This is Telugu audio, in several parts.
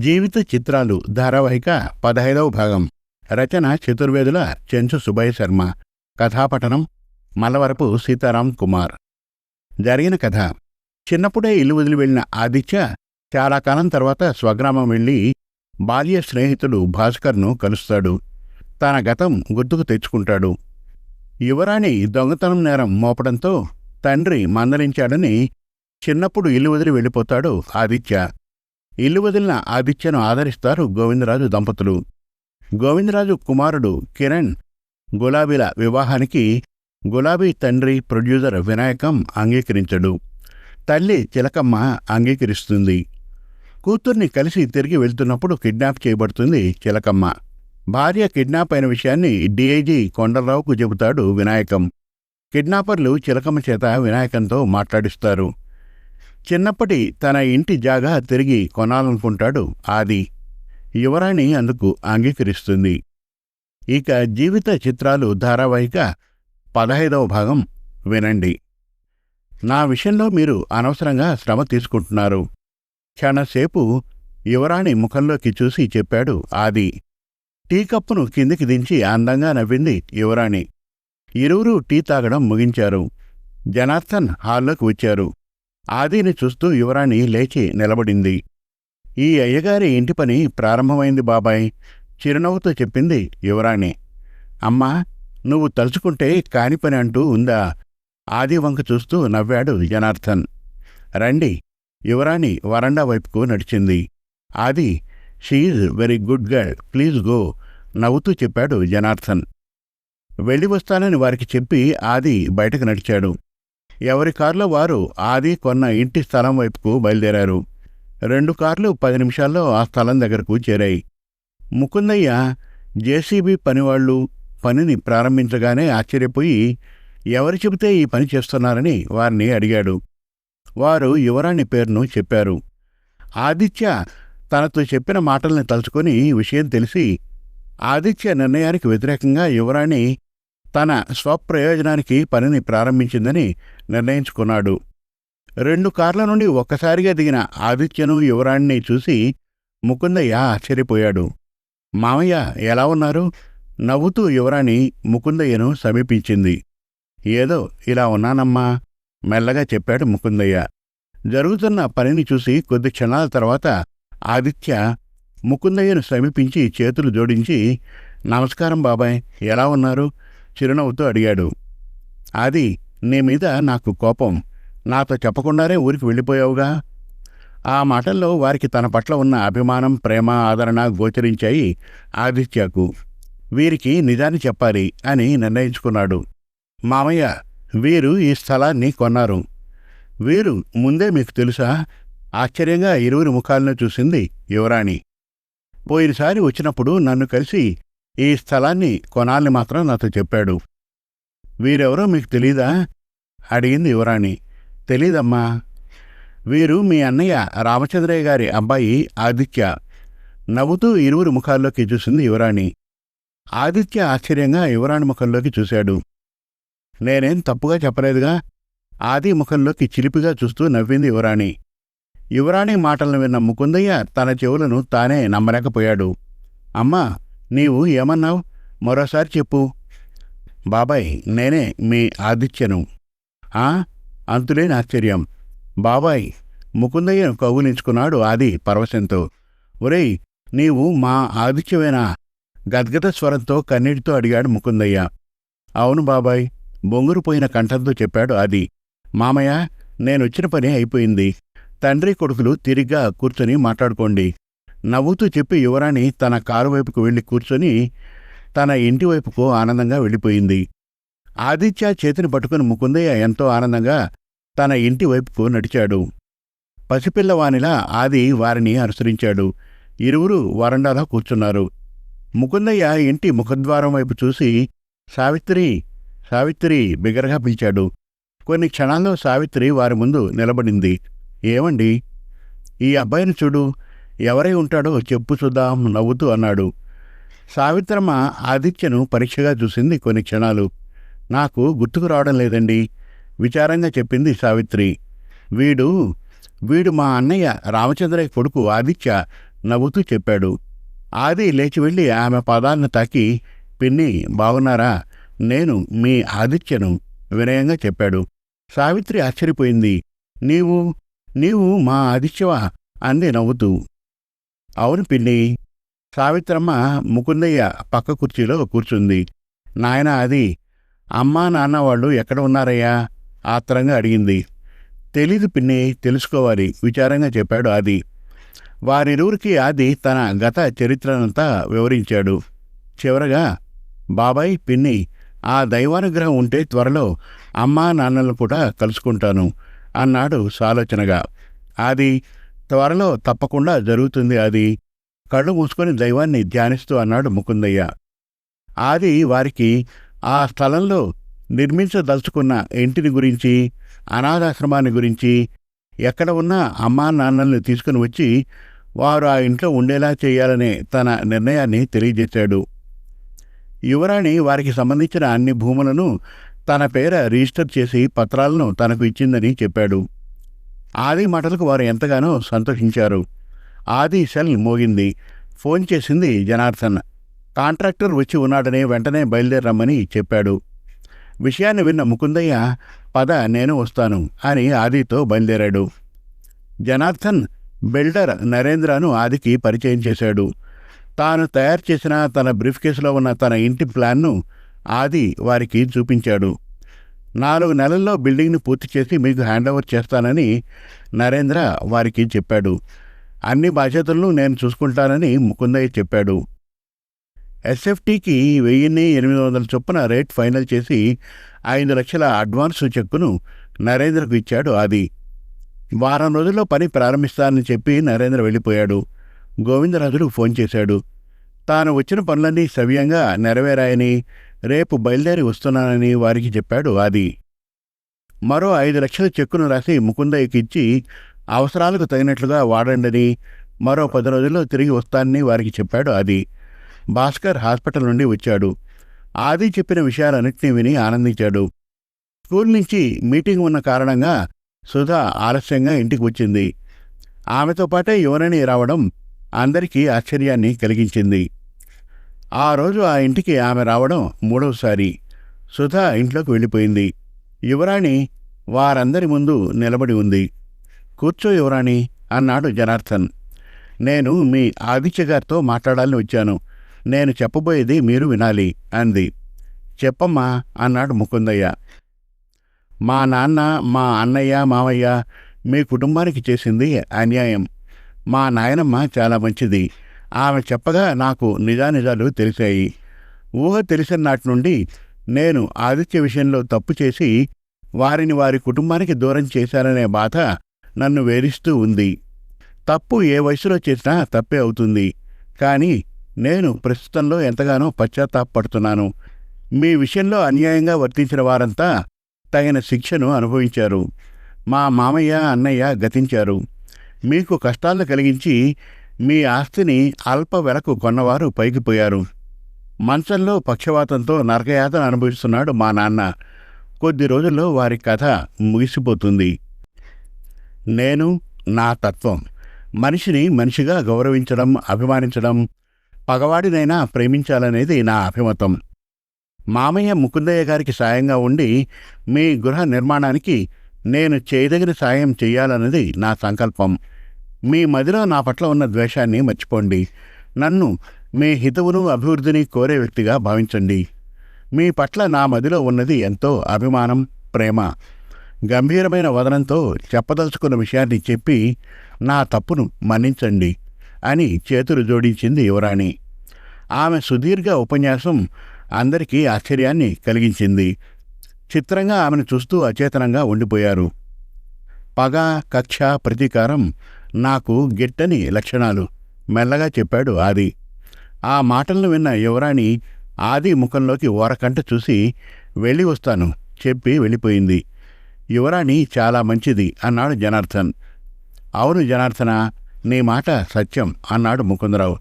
జీవిత చిత్రాలు ధారావాహిక పదహైదవ భాగం. రచన చతుర్వేదుల చెంచు సుబ్బయ్య శర్మ. కథాపఠనం మలవరపు సీతారాం కుమార్. జరిగిన కథ. చిన్నప్పుడే ఇల్లు వదిలి వెళ్ళిన ఆదిత్య చాలా కాలం తర్వాత స్వగ్రామం వెళ్ళి బాల్య స్నేహితుడు భాస్కర్ను కలుస్తాడు. తన గతం గుర్తుకు తెచ్చుకుంటాడు. యువరాణి దొంగతనం నేరం మోపడంతో తండ్రి మందలించాడని చిన్నప్పుడు ఇల్లు వదిలి వెళ్ళిపోతాడు ఆదిత్య. ఇల్లు వదిలిన ఆదిత్యను ఆదరిస్తారు గోవిందరాజు దంపతులు. గోవిందరాజు కుమారుడు కిరణ్ గులాబీల వివాహానికి గులాబీ తండ్రి ప్రొడ్యూసర్ వినాయకం అంగీకరించడు. తల్లి చిలకమ్మ అంగీకరిస్తుంది. కూతుర్ని కలిసి తిరిగి వెళ్తున్నప్పుడు కిడ్నాప్ చేయబడుతుంది చిలకమ్మ భార్య కిడ్నాప్ అయిన విషయాన్ని డీఐజీ కొండలరావుకు చెబుతాడు వినాయకం. కిడ్నాపర్లు చిలకమ్మ చేత వినాయకంతో మాట్లాడిస్తారు. చిన్నప్పటి తన ఇంటి జాగా తిరిగి కొనాలనుకుంటాడు ఆది. యువరాణి అందుకు అంగీకరిస్తుంది. ఇక జీవిత చిత్రాలు ధారావాహిక పదహైదవ భాగం వినండి. నా విషయంలో మీరు అనవసరంగా శ్రమ తీసుకుంటున్నారు. క్షణసేపు యువరాణి ముఖంలోకి చూసి చెప్పాడు ఆది. టీ కప్పును కిందికి దించి అందంగా నవ్వింది యువరాణి. ఇరువురు టీ తాగడం ముగించారు. జనార్దన్ హాల్లోకి వచ్చారు. ఆదిని చూస్తూ యువరాణి లేచి నిలబడింది. ఈ అయ్యగారి ఇంటి పని ప్రారంభమైంది బాబాయ్ చిరునవ్వుతో చెప్పింది యువరాణి. అమ్మా నువ్వు తలుచుకుంటే కాని పని అంటూ ఉందా? ఆది వంక చూస్తూ నవ్వాడు జనార్దన్. రండి యువరాణి వరండా వైపుకు నడిచింది. Adi she very good girl please go నవ్వుతూ చెప్పాడు జనార్దన్. వెళ్ళి వస్తానని వారికి చెప్పి ఆది బయటకు నడిచాడు. ఎవరి కారులో వారు ఆది కొన్న ఇంటి స్థలం వైపుకు బయలుదేరారు. రెండు కార్లు పది నిమిషాల్లో ఆ స్థలం దగ్గరకు చేరాయి. ముకుందయ్య జేసీబీ పనివాళ్ళు పనిని ప్రారంభించగానే ఆశ్చర్యపోయి ఎవరు చెబితే ఈ పని చేస్తున్నారని వారిని అడిగాడు. వారు యువరాణి పేరును చెప్పారు. ఆదిత్య తనతో చెప్పిన మాటల్ని తలుచుకొని విషయం తెలిసి ఆదిత్య నిర్ణయానికి వ్యతిరేకంగా యువరాణి తన స్వప్రయోజనానికి పనిని ప్రారంభించిందని నిర్ణయించుకున్నాడు. రెండు కార్ల నుండి ఒక్కసారిగా దిగిన ఆదిత్యను యువరాణిని చూసి ముకుందయ్య ఆశ్చర్యపోయాడు. మామయ్య ఎలా ఉన్నారు? నవ్వుతూ యువరాణి ముకుందయ్యను సమీపించింది. ఏదో ఇలా ఉన్నానమ్మా మెల్లగా చెప్పాడు ముకుందయ్య. జరుగుతున్న పనిని చూసి కొద్ది క్షణాల తర్వాత ఆదిత్య ముకుందయ్యను సమీపించి చేతులు జోడించి నమస్కారం బాబాయ్ ఎలా ఉన్నారు? చిరునవ్వుతో అడిగాడు. ఆది నీ మీద నాకు కోపం. నాతో చెప్పకుండానే ఊరికి వెళ్ళిపోయావుగా? ఆ మాటల్లో వారికి తన పట్ల ఉన్న అభిమానం ప్రేమ ఆదరణ గోచరించాయి ఆదిత్యకు. వీరికి నిజాన్ని చెప్పాలి అని నిర్ణయించుకున్నాడు. మామయ్య వీరు ఈ స్థలాన్ని కొన్నారు. వీరు ముందే మీకు తెలుసా? ఆశ్చర్యంగా ఇరువురి ముఖాలను చూసింది యువరాణి. పోయినసారి వచ్చినప్పుడు నన్ను కలిసి ఈ స్థలాన్ని కొనాలని మాత్రం నాతో చెప్పాడు. వీరెవరో మీకు తెలీదా? అడిగింది యువరాణి. తెలీదమ్మా. వీరు మీ అన్నయ్య రామచంద్రయ్య గారి అబ్బాయి ఆదిత్య. నవ్వుతూ ఇరువురి ముఖాల్లోకి చూసింది యువరాణి. ఆదిత్య ఆశ్చర్యంగా యువరాణి ముఖంలోకి చూశాడు. నేనేం తప్పుగా చెప్పలేదుగా? ఆది ముఖంలోకి చిలిపిగా చూస్తూ నవ్వింది యువరాణి. యువరాణి మాటలను విన్న ముకుందయ్య తన చెవులను తానే నమ్మలేకపోయాడు. అమ్మా నీవు ఏమన్నావు? మరోసారి చెప్పు. బాబాయ్ నేనే మీ ఆదిత్యను. ఆ? అంతులేని ఆశ్చర్యం. బాబాయ్ ముకుందయ్యను కౌగులించుకున్నాడు ఆది పరవశంతో. ఒరేయ్ నీవు మా ఆదిత్యవేనా గద్గద స్వరంతో కన్నీటితో అడిగాడు ముకుందయ్య. అవును బాబాయ్ బొంగురుపోయిన కంఠంతో చెప్పాడు ఆది. మామయ్య నేనొచ్చిన పని అయిపోయింది. తండ్రి కొడుకులు తిరిగ్గా కూర్చొని మాట్లాడుకోండి. నవ్వుతూ చెప్పి యువరాణి తన కారు వైపుకు వెళ్ళి కూర్చొని తన ఇంటి వైపుకు ఆనందంగా వెళ్ళిపోయింది. ఆదిత్య చేతిని పట్టుకుని ముకుందయ్య ఎంతో ఆనందంగా తన ఇంటి వైపుకు నడిచాడు. పసిపిల్లవానిలా ఆది వారిని అనుసరించాడు. ఇరువురు వరండాలో కూర్చున్నారు. ముకుందయ్య ఇంటి ముఖద్వారం వైపు చూసి సావిత్రి సావిత్రి బిగరగా పిలిచాడు. కొన్ని క్షణాల్లో సావిత్రి వారి ముందు నిలబడింది. ఏమండి? ఈ అబ్బాయిని చూడు. ఎవరై ఉంటాడో చెప్పు చూద్దాం నవ్వుతూ అన్నాడు. సావిత్రమ్మ ఆదిత్యను పరీక్షగా చూసింది కొన్ని క్షణాలు. నాకు గుర్తుకు రావడం లేదండి. విచారంగా చెప్పింది సావిత్రి. వీడు వీడు మా అన్నయ్య రామచంద్రయ్య కొడుకు ఆదిత్య నవ్వుతూ చెప్పాడు. ఆది లేచి వెళ్ళి ఆమె పాదాలను తాకి పిన్ని బాగున్నారా? నేను మీ ఆదిత్యను వినయంగా చెప్పాడు. సావిత్రి ఆశ్చర్యపోయింది. నీవు నీవు మా ఆదిత్యవా? అంది నవ్వుతూ. అవును పిన్ని. సావిత్రమ్మ ముకుందయ్య పక్క కుర్చీలో కూర్చుంది. నాయన అది అమ్మా నాన్న వాళ్ళు ఎక్కడ ఉన్నారయ్యా? ఆత్రంగా అడిగింది. తెలీదు పిన్ని తెలుసుకోవాలి విచారంగా చెప్పాడు ఆది. వారిరువురికి ఆది తన గత చరిత్రనంతా వివరించాడు. చివరగా బాబాయ్ పిన్ని ఆ దైవానుగ్రహం ఉంటే త్వరలో అమ్మా నాన్నలను కూడా కలుసుకుంటాను అన్నాడు సాలోచనగా. అది త్వరలో తప్పకుండా జరుగుతుంది అది. కళ్ళు మూసుకొని దైవాన్ని ధ్యానిస్తూ అన్నాడు ముకుందయ్య. ఆది వారికి ఆ స్థలంలో నిర్మించదలుచుకున్న ఇంటిని గురించి అనాథాశ్రమాన్ని గురించి ఎక్కడ ఉన్నా అమ్మా నాన్నల్ని తీసుకుని వచ్చి వారు ఆ ఇంట్లో ఉండేలా చేయాలనే తన నిర్ణయాన్ని తెలియజేశాడు. యువరాణి వారికి సంబంధించిన అన్ని భూములను తన పేర రిజిస్టర్ చేసి పత్రాలను తనకు ఇచ్చిందని చెప్పాడు. ఆది మాటలకు వారు ఎంతగానో సంతోషించారు. ఆది సెల్ మోగింది. ఫోన్ చేసింది జనార్దన్. కాంట్రాక్టర్ వచ్చి ఉన్నాడని వెంటనే బయలుదేరమ్మని చెప్పాడు. విషయాన్ని విన్న ముకుందయ్య పద నేను వస్తాను అని ఆదితో బయలుదేరాడు. జనార్దన్ బిల్డర్ నరేంద్రను ఆదికి పరిచయం చేశాడు. తాను తయారు చేసిన తన బ్రీఫ్ కేసులో ఉన్న తన ఇంటి ప్లాన్ను ఆది వారికి చూపించాడు. నాలుగు నెలల్లో బిల్డింగ్ని పూర్తి చేసి మీకు హ్యాండ్ ఓవర్ చేస్తానని నరేంద్ర వారికి చెప్పాడు. అన్ని బాధ్యతలను నేను చూసుకుంటానని ముకుందయ్య చెప్పాడు. ఎస్ఎఫ్టీకి వెయ్యిన్ని ఎనిమిది వందల చొప్పున రేట్ ఫైనల్ చేసి ఐదు లక్షల అడ్వాన్స్ చెక్కును నరేంద్రకు ఇచ్చాడు ఆది. వారం రోజుల్లో పని ప్రారంభిస్తానని చెప్పి నరేంద్ర వెళ్ళిపోయాడు. గోవిందరాజుడు ఫోన్ చేశాడు. తాను వచ్చిన పనులన్నీ సవ్యంగా నెరవేరాయని రేపు బయలుదేరి వస్తున్నానని వారికి చెప్పాడు ఆది. మరో ఐదు లక్షల చెక్కును రాసి ముకుందయ్యకిచ్చి అవసరాలకు తగినట్లుగా వాడండని మరో పది రోజుల్లో తిరిగి వస్తానని వారికి చెప్పాడు ఆది. భాస్కర్ హాస్పిటల్ నుండి వచ్చాడు. ఆది చెప్పిన విషయాలన్నింటినీ విని ఆనందించాడు. స్కూల్ నుంచి మీటింగ్ ఉన్న కారణంగా సుధా ఆలస్యంగా ఇంటికి వచ్చింది. ఆమెతో పాటే యువనని రావడం అందరికీ ఆశ్చర్యాన్ని కలిగించింది. ఆ రోజు ఆ ఇంటికి ఆమె రావడం మూడవసారి. సుధా ఇంట్లోకి వెళ్ళిపోయింది. యువరాణి వారందరి ముందు నిలబడి ఉంది. కూర్చో యువరాణి అన్నాడు జనార్దన్. నేను మీ ఆదిత్య గారితో మాట్లాడాలని వచ్చాను. నేను చెప్పబోయేది మీరు వినాలి అంది. చెప్పమ్మా అన్నాడు ముకుందయ్య. మా నాన్న మా అన్నయ్య మావయ్య మీ కుటుంబానికి చేసింది అన్యాయం. మా నాయనమ్మ చాలా మంచిది. ఆమె చెప్పగా నాకు నిజానిజాలు తెలిసాయి. ఊహ తెలిసిన నాటి నుండి నేను ఆదిత్య విషయంలో తప్పు చేసి వారిని వారి కుటుంబానికి దూరం చేశాననే బాధ నన్ను వేధిస్తూ ఉంది. తప్పు ఏ వయసులో చేసినా తప్పే అవుతుంది. కానీ నేను ప్రస్తుతంలో ఎంతగానో పశ్చాత్తాపడుతున్నాను. మీ విషయంలో అన్యాయంగా వర్తించిన వారంతా తగిన శిక్షను అనుభవించారు. మా మామయ్య అన్నయ్య గతించారు. మీకు కష్టాలు కలిగించి మీ ఆస్తిని అల్ప వెలకు కొన్నవారు పైకిపోయారు మంచంలో పక్షవాతంతో నరకయాతన అనుభవిస్తున్నాడు మా నాన్న. కొద్ది రోజుల్లో వారి కథ ముగిసిపోతుంది. నేను నా తత్వం. మనిషిని మనిషిగా గౌరవించడం అభిమానించడం పగవాడినైనా ప్రేమించాలనేది నా అభిమతం. మామయ్య ముకుందయ్య గారికి సాయంగా ఉండి మీ గృహ నిర్మాణానికి నేను చేయదగిన సాయం చేయాలన్నది నా సంకల్పం. మీ మదిలో నా పట్ల ఉన్న ద్వేషాన్ని మర్చిపోండి. నన్ను మీ హితవును అభివృద్ధిని కోరే వ్యక్తిగా భావించండి. మీ పట్ల నా మదిలో ఉన్నది ఎంతో అభిమానం ప్రేమ. గంభీరమైన వదనంతో చెప్పదలుచుకున్న విషయాన్ని చెప్పి నా తప్పును మన్నించండి అని చేతులు జోడించింది యువరాణి. ఆమె సుదీర్ఘ ఉపన్యాసం అందరికీ ఆశ్చర్యాన్ని కలిగించింది. చిత్రంగా ఆమెను చూస్తూ అచేతనంగా ఉండిపోయారు. పగ కక్ష ప్రతీకారం నాకు గిట్టని లక్షణాలు. మెల్లగా చెప్పాడు ఆది. ఆ మాటలను విన్న యువరాణి ఆది ముఖంలోకి ఓరకంట చూసి వెళ్ళి వస్తాను చెప్పి వెళ్ళిపోయింది. యువరాణి చాలా మంచిది అన్నాడు జనార్దన్. అవును జనార్దన నీ మాట సత్యం అన్నాడు ముకుందరావు.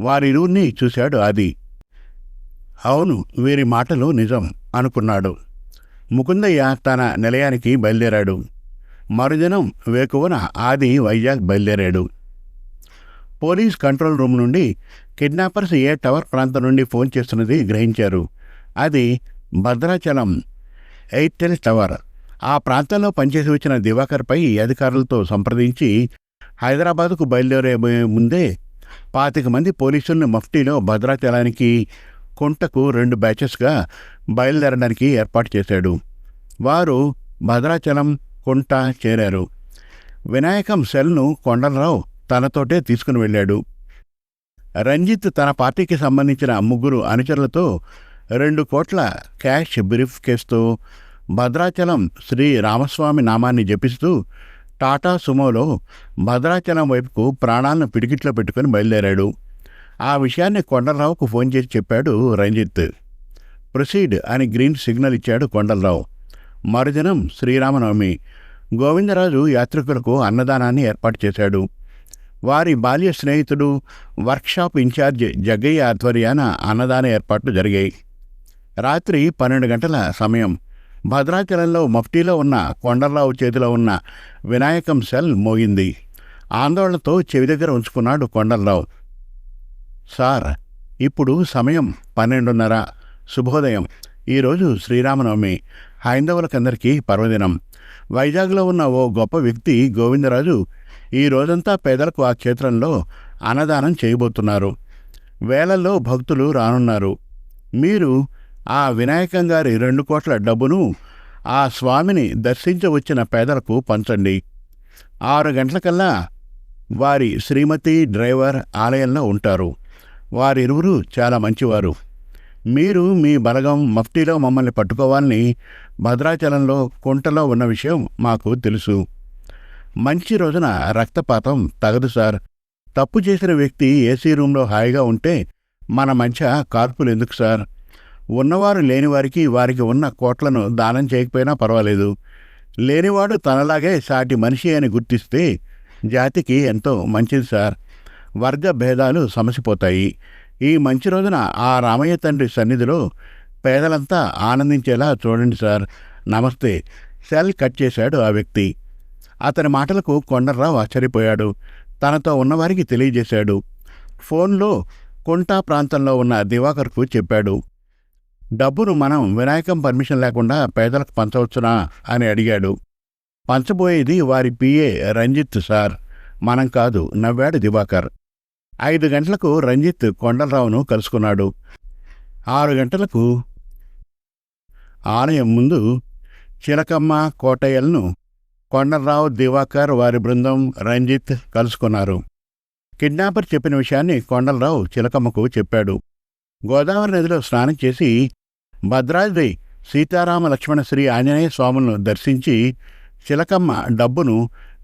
వారిరువుని చూశాడు ఆది. అవును వీరి మాటలు నిజం అనుకున్నాడు. ముకుందయ్య తన నిలయానికి బయలుదేరాడు. మరుదినం వేకువన ఆది వైజాగ్ బయలుదేరాడు. పోలీస్ కంట్రోల్ రూమ్ నుండి కిడ్నాపర్స్ ఏ టవర్ ప్రాంతం నుండి ఫోన్ చేస్తున్నది గ్రహించారు. అది భద్రాచలం ఎయిర్టెల్ టవర్. ఆ ప్రాంతంలో పనిచేసి వచ్చిన దివాకర్పై అధికారులతో సంప్రదించి హైదరాబాద్కు బయలుదేరే ముందే పాతిక మంది పోలీసులను మఫ్టీలో భద్రాచలానికి కుంటకు రెండు బ్యాచెస్గా బయలుదేరడానికి ఏర్పాటు చేశాడు. వారు భద్రాచలం కుంట చేరారు. వినాయకం సెల్ను కొండలరావు తనతోటే తీసుకుని వెళ్ళాడు. రంజిత్ తన పార్టీకి సంబంధించిన ముగ్గురు అనుచరులతో రెండు కోట్ల క్యాష్ బ్రీఫ్ కేసుతో భద్రాచలం శ్రీ రామస్వామి నామాన్ని జపిస్తూ టాటా సుమోలో భద్రాచలం వైపుకు ప్రాణాలను పిడికిట్లో పెట్టుకుని బయలుదేరాడు. ఆ విషయాన్ని కొండలరావుకు ఫోన్ చేసి చెప్పాడు రంజిత్. ప్రొసీడ్ అని గ్రీన్ సిగ్నల్ ఇచ్చాడు కొండలరావు. మరుదినం శ్రీరామనవమి. గోవిందరాజు యాత్రికులకు అన్నదానాన్ని ఏర్పాటు చేశాడు. వారి బాల్య స్నేహితుడు వర్క్షాప్ ఇన్ఛార్జ్ జగ్గయ్య ఆధ్వర్యాన అన్నదాన ఏర్పాట్లు జరిగాయి. రాత్రి పన్నెండు గంటల సమయం. భద్రాచలంలో మఫ్టీలో ఉన్న కొండర్రావు చేతిలో ఉన్న వినాయకం సెల్ మోగింది. ఆందోళనతో చెవి దగ్గర ఉంచుకున్నాడు కొండర్రావు. సార్ ఇప్పుడు సమయం పన్నెండున్నర. శుభోదయం. ఈరోజు శ్రీరామనవమి. హైందవులకందరికీ పర్వదినం. వైజాగ్లో ఉన్న ఓ గొప్ప వ్యక్తి గోవిందరాజు ఈ రోజంతా పేదలకు ఆ క్షేత్రంలో అన్నదానం చేయబోతున్నారు. వేలల్లో భక్తులు రానున్నారు. మీరు ఆ వినాయకం గారి రెండు కోట్ల డబ్బును ఆ స్వామిని దర్శించవచ్చిన పేదలకు పంచండి. ఆరు గంటలకల్లా వారి శ్రీమతి డ్రైవర్ ఆలయంలో ఉంటారు. వారిరువురు చాలా మంచివారు. మీరు మీ బలగం మఫ్టీలో మమ్మల్ని పట్టుకోవాలని భద్రాచలంలో కుంటలో ఉన్న విషయం మాకు తెలుసు. మంచి రోజున రక్తపాతం తగదు సార్. తప్పు చేసిన వ్యక్తి ఏసీ రూంలో హాయిగా ఉంటే మన మధ్య కార్పులు ఎందుకు సార్? ఉన్నవారు లేనివారికి వారికి ఉన్న కోట్లను దానం చేయకపోయినా పర్వాలేదు. లేనివాడు తనలాగే సాటి మనిషి అని గుర్తిస్తే జాతికి ఎంతో మంచిది సార్. వర్గ భేదాలు సమసిపోతాయి. ఈ మంచి రోజున ఆ రామయ్య తండ్రి సన్నిధిలో పేదలంతా ఆనందించేలా చూడండి సార్. నమస్తే. సెల్ కట్ చేశాడు ఆ వ్యక్తి. అతని మాటలకు కొండర్రావు ఆశ్చర్యపోయాడు. తనతో ఉన్నవారికి తెలియజేశాడు. ఫోన్లో కుంటా ప్రాంతంలో ఉన్న దివాకర్కు చెప్పాడు. డబ్బును మనం వినాయకం పర్మిషన్ లేకుండా పేదలకు పంచవచ్చునా? అని అడిగాడు. పంచబోయేది వారి పిఏ రంజిత్ సార్. మనం కాదు నవ్వాడు దివాకర్. ఐదు గంటలకు రంజిత్ కొండలరావును కలుసుకున్నాడు. ఆరు గంటలకు ఆలయం ముందు చిలకమ్మ కోటయ్యలను కొండలరావు దివాకర్ వారి బృందం రంజిత్ కలుసుకున్నారు. కిడ్నాపర్ చెప్పిన విషయాన్ని కొండలరావు చిలకమ్మకు చెప్పాడు. గోదావరి నదిలో స్నానం చేసి భద్రాద్రి సీతారామ లక్ష్మణ శ్రీ ఆంజనేయ స్వాములను దర్శించి చిలకమ్మ డబ్బును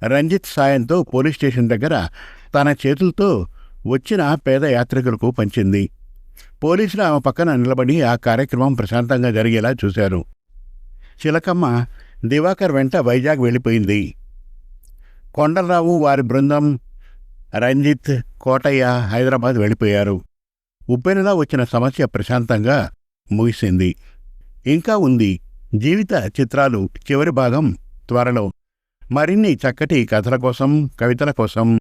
రంజిత్ సాయంతో పోలీస్ స్టేషన్ దగ్గర తన చేతులతో వచ్చిన పేద యాత్రికులకు పంచింది. పోలీసులు ఆమె పక్కన నిలబడి ఆ కార్యక్రమం ప్రశాంతంగా జరిగేలా చూశారు. చిలకమ్మ దివాకర్ వెంట వైజాగ్ వెళ్ళిపోయింది. కొండలరావు వారి బృందం రంజిత్ కోటయ్య హైదరాబాద్ వెళ్ళిపోయారు. ఉప్పెనలా వచ్చిన సమస్య ప్రశాంతంగా ముగిసింది. ఇంకా ఉంది. జీవిత చిత్రాలు చివరి భాగం త్వరలో. మరిన్ని చక్కటి కథల కోసం కవితల కోసం